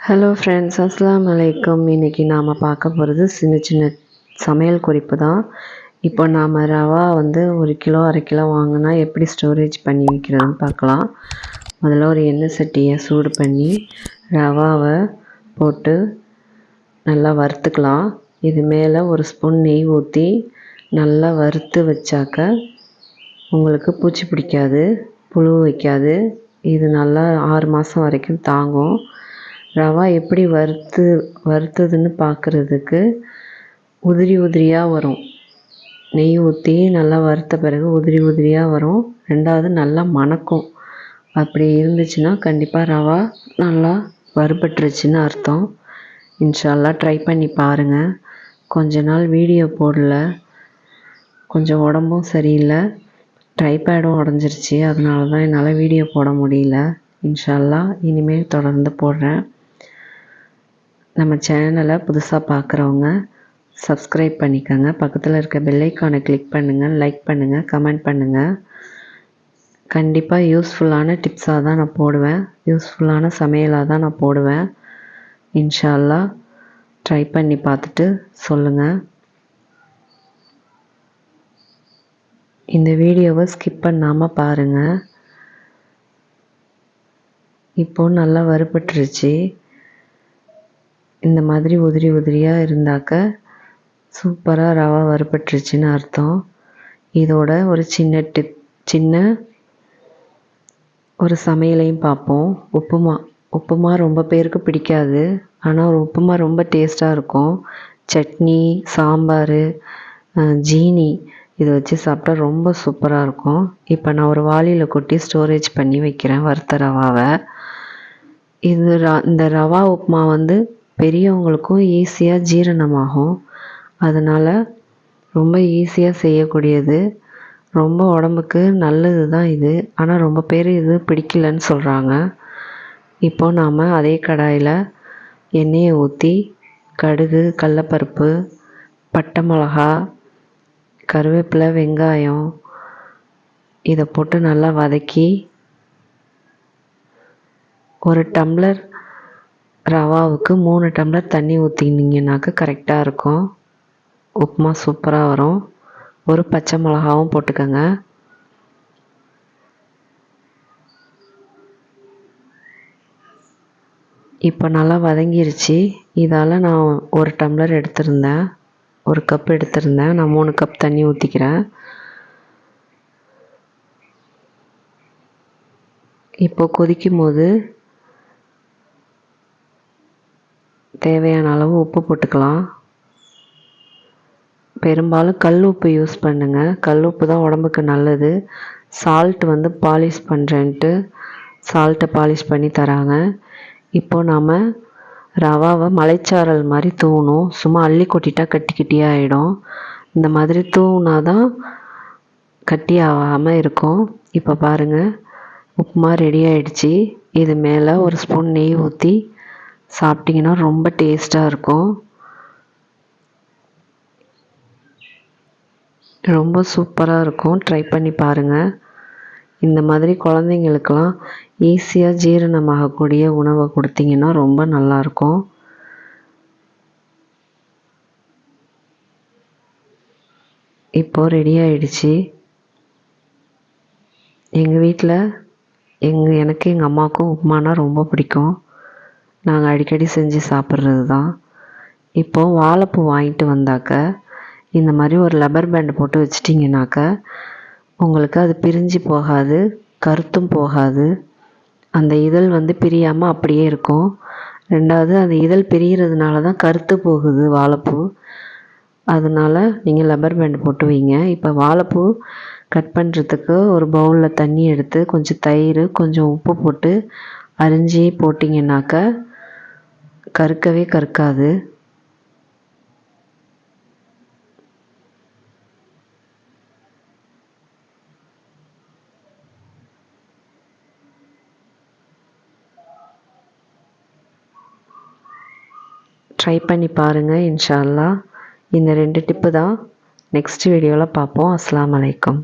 Hello friends அஸ்லாம் வலைக்கம் இன்றைக்கி நாம் பார்க்க போகிறது சின்ன சின்ன சமையல் குறிப்பு தான். இப்போ நாம் ரவா வந்து ஒரு கிலோ அரை கிலோ வாங்கினா எப்படி ஸ்டோரேஜ் பண்ணி வைக்கிறதுன்னு பார்க்கலாம். முதல்ல ஒரு எண்ணெய் சட்டியை சூடு பண்ணி ரவாவை போட்டு நல்லா வறுத்துக்கலாம். இது மேலே ஒரு ஸ்பூன் நெய் ஊற்றி நல்லா வறுத்து வச்சாக்க உங்களுக்கு பூச்சி பிடிக்காது புழு வைக்காது. இது நல்லா ஆறு மாதம் வரைக்கும் தாங்கும். ரவா எப்படி வறுத்து வறுத்ததுன்னு பார்க்குறதுக்கு உதிரி உதிரியாக வரும். நெய் ஊற்றி நல்லா வறுத்த பிறகு உதிரி உதிரியாக வரும். ரெண்டாவது நல்லா மணக்கும். அப்படி இருந்துச்சுன்னா கண்டிப்பாக ரவா நல்லா வறுபட்டுருச்சுன்னு அர்த்தம். இன்ஷால்லா ட்ரை பண்ணி பாருங்கள் கொஞ்ச நாள் வீடியோ போடல. கொஞ்சம் உடம்பும் சரியில்லை. ட்ரைபேடும் உடஞ்சிருச்சு. அதனால தான் என்னால் வீடியோ போட முடியல. இன்ஷால்லா இனிமேல் தொடர்ந்து போடுறேன். நம்ம சேனலை புதுசாக பார்க்குறவங்க சப்ஸ்கிரைப் பண்ணிக்கோங்க. பக்கத்தில் இருக்க பெல்லைக்கானை கிளிக் பண்ணுங்கள் லைக் பண்ணுங்கள் கமெண்ட் பண்ணுங்கள் கண்டிப்பாக யூஸ்ஃபுல்லான டிப்ஸாக தான் நான் போடுவேன். யூஸ்ஃபுல்லான சமையலாக தான் நான் போடுவேன். இன்ஷால்லா ட்ரை பண்ணி பார்த்துட்டு சொல்லுங்கள் இந்த வீடியோவை ஸ்கிப் பண்ணாமல் பாருங்கள் இப்போது நல்லா வறுபட்டுருச்சு. இந்த மாதிரி உதிரி உதிரியாக இருந்தாக்க சூப்பராக ரவா வறுபட்டுருச்சுன்னு அர்த்தம். இதோட ஒரு சின்ன டிப் சின்ன ஒரு சமையலையும் பார்ப்போம். உப்புமா உப்புமா ரொம்ப பேருக்கு பிடிக்காது. ஆனால் ஒரு உப்புமா ரொம்ப டேஸ்ட்டாக இருக்கும். சட்னி சாம்பார் ஜீனி இதை வச்சு சாப்பிட்டா ரொம்ப சூப்பராக இருக்கும். இப்போ நான் ஒரு வாளியில் கொட்டி ஸ்டோரேஜ் பண்ணி வைக்கிறேன் வறுத்த ரவாவை. இது ர இந்த ரவா உப்புமா வந்து பெரியவங்களுக்கும் ஈஸியாக ஜீரணமாகும். அதனால் ரொம்ப ஈஸியாக செய்யக்கூடியது. ரொம்ப உடம்புக்கு நல்லது தான் இது. ஆனால் ரொம்ப பேர் இது பிடிக்கலன்னு சொல்கிறாங்க இப்போ நாம் அதே கடாயில் எண்ணெயை ஊற்றி கடுகு கடலப்பருப்பு பட்டை மிளகா கருவேப்பிலை வெங்காயம் இதை போட்டு நல்லா வதக்கி ஒரு டம்ளர் ரவாவுக்கு மூணு டம்ளர் தண்ணி ஊற்றினீங்கனாக்க கரெக்டாக இருக்கும். உப்புமா சூப்பராக வரும். ஒரு பச்சை மிளகாவும் போட்டுக்கோங்க. இப்போ நல்லா வதங்கிருச்சு. இதால் நான் ஒரு டம்ளர் எடுத்திருந்தேன். ஒரு கப் எடுத்திருந்தேன். நான் மூணு கப் தண்ணி ஊற்றிக்கிறேன் இப்போ கொதிக்கும் போது தேவையான அளவு உப்பு போட்டுக்கலாம். பெரும்பாலும் கல் உப்பு யூஸ் பண்ணுங்கள் கல் உப்பு தான் உடம்புக்கு நல்லது. சால்ட் வந்து பாலிஷ் பண்ணுறேன்ட்டு சால்ட்டை பாலிஷ் பண்ணி தராங்க. இப்போ நாம் ரவாவை மலைச்சாரல் மாதிரி தூணும். சும்மா அள்ளி கொட்டிட்டா கட்டி கட்டியாக ஆகிடும் இந்த மாதிரி தூவுனா தான் கட்டி ஆகாமல் இருக்கும். இப்போ பாருங்கள் உப்புமா ரெடி ஆகிடுச்சி இது மேலே ஒரு ஸ்பூன் நெய் ஊற்றி சாப்பிட்டிங்கன்னா ரொம்ப டேஸ்ட்டாக இருக்கும். ரொம்ப சூப்பராக இருக்கும். ட்ரை பண்ணி பாருங்கள் இந்த மாதிரி குழந்தைங்களுக்கெல்லாம் ஈஸியாக ஜீரணமாகக்கூடிய உணவை கொடுத்தீங்கன்னா ரொம்ப நல்லாயிருக்கும் இப்போது ரெடி ஆயிடுச்சு. எங்கள் வீட்டில் எங்கள் எனக்கு எங்கள் அம்மாவுக்கும் உப்புமானா ரொம்ப பிடிக்கும். நாங்கள் அடிக்கடி செஞ்சு சாப்பிட்றது தான் இப்போது வாழைப்பூ வாங்கிட்டு வந்தாக்க இந்த மாதிரி ஒரு லப்பர் பேண்டு போட்டு வச்சிட்டிங்கனாக்க உங்களுக்கு அது பிரிஞ்சு போகாது கருத்தும் போகாது. அந்த இதழ் வந்து பிரியாமல் அப்படியே இருக்கும். ரெண்டாவது அந்த இதழ் பிரிகிறதுனால தான் கருத்து போகுது வாழைப்பூ. அதனால் நீங்கள் லப்பர் பேண்டு போட்டு வைங்க. இப்போ வாழைப்பூ கட் பண்ணுறதுக்கு ஒரு பவுலில் தண்ணி எடுத்து கொஞ்சம் தயிர் கொஞ்சம் உப்பு போட்டு அரிஞ்சு போட்டிங்கனாக்க கற்கவே கற்காது. ட்ரை பண்ணி பாருங்கள் இன்ஷால்லா இந்த ரெண்டு டிப்பு தான் நெக்ஸ்ட் வீடியோவில் பார்ப்போம். அஸ்லாம் வலைக்கம்